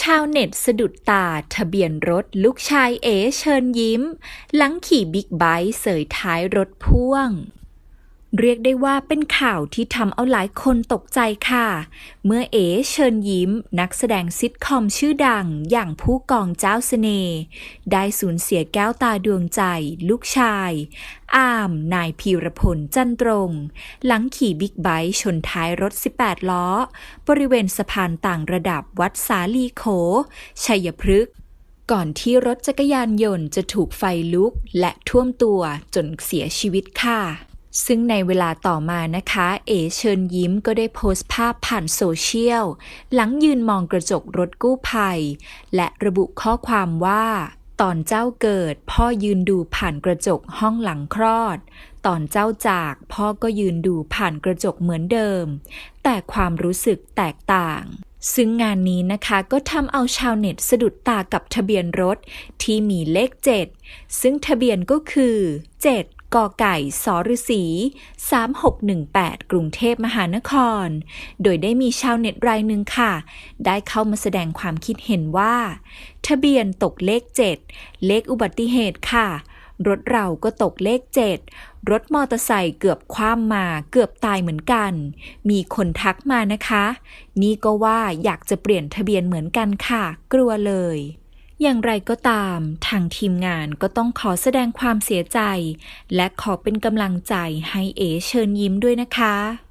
ชาวเน็ตสะดุดตาทะเบียนรถลูกชายเอเชิญยิ้ม หลังขี่บิ๊กไบค์เสยท้ายรถพ่วง เรียกได้ว่าเป็นข่าวที่ทำเอาหลายคนตกใจค่ะ เมื่อเอเชิญยิ้ม นักแสดงซิทคอมชื่อดังอย่างผู้กองเจ้าเสน่ห์ได้สูญเสียแก้วตาดวงใจ ลูกชาย อาม นายพีรพลจันตรง หลังขี่บิ๊กไบค์ชนท้ายรถ 18 ล้อ บริเวณสะพานต่างระดับวัดสาลีโข ชัยพฤกษ์ก่อนที่รถจักรยานยนต์จะถูกไฟลุกและท่วมตัวจนเสียชีวิตค่ะ ซึ่งในเวลาต่อมานะคะ เอเชิญยิ้มก็ได้โพสต์ภาพผ่านโซเชียล หลังยืนมองกระจกรถกู้ภัย และระบุข้อความว่า ตอนเจ้าเกิด พ่อยืนดูผ่านกระจกห้องหลังคลอด ตอนเจ้าจากพ่อก็ยืนดูผ่านกระจกเหมือนเดิม แต่ความรู้สึกแตกต่างซึ่งงานนี้นะคะก็ทำเอาชาวเน็ตสะดุดตากับทะเบียนรถที่มีเลข 7 ซึ่งทะเบียนก็คือ 7 กอไก่สรสี3618 กรุงเทพมหานคร โดยได้มีชาวเน็ตรายหนึ่งค่ะ ได้เข้ามาแสดงความคิดเห็นว่า ทะเบียนตกเลข 7 เลขอุบัติเหตุค่ะ รถเราก็ตกเลข 7 รถมอเตอร์ไซค์เกือบคว่ำมาเกือบตายเหมือนกัน มีคนทักมานะคะ นี่ก็ว่าอยากจะเปลี่ยนทะเบียนเหมือนกันค่ะ กลัวเลย อย่างไรก็ตาม ทางทีมงานก็ต้องขอแสดงความเสียใจ และขอเป็นกำลังใจให้เอเชิญยิ้มด้วยนะคะ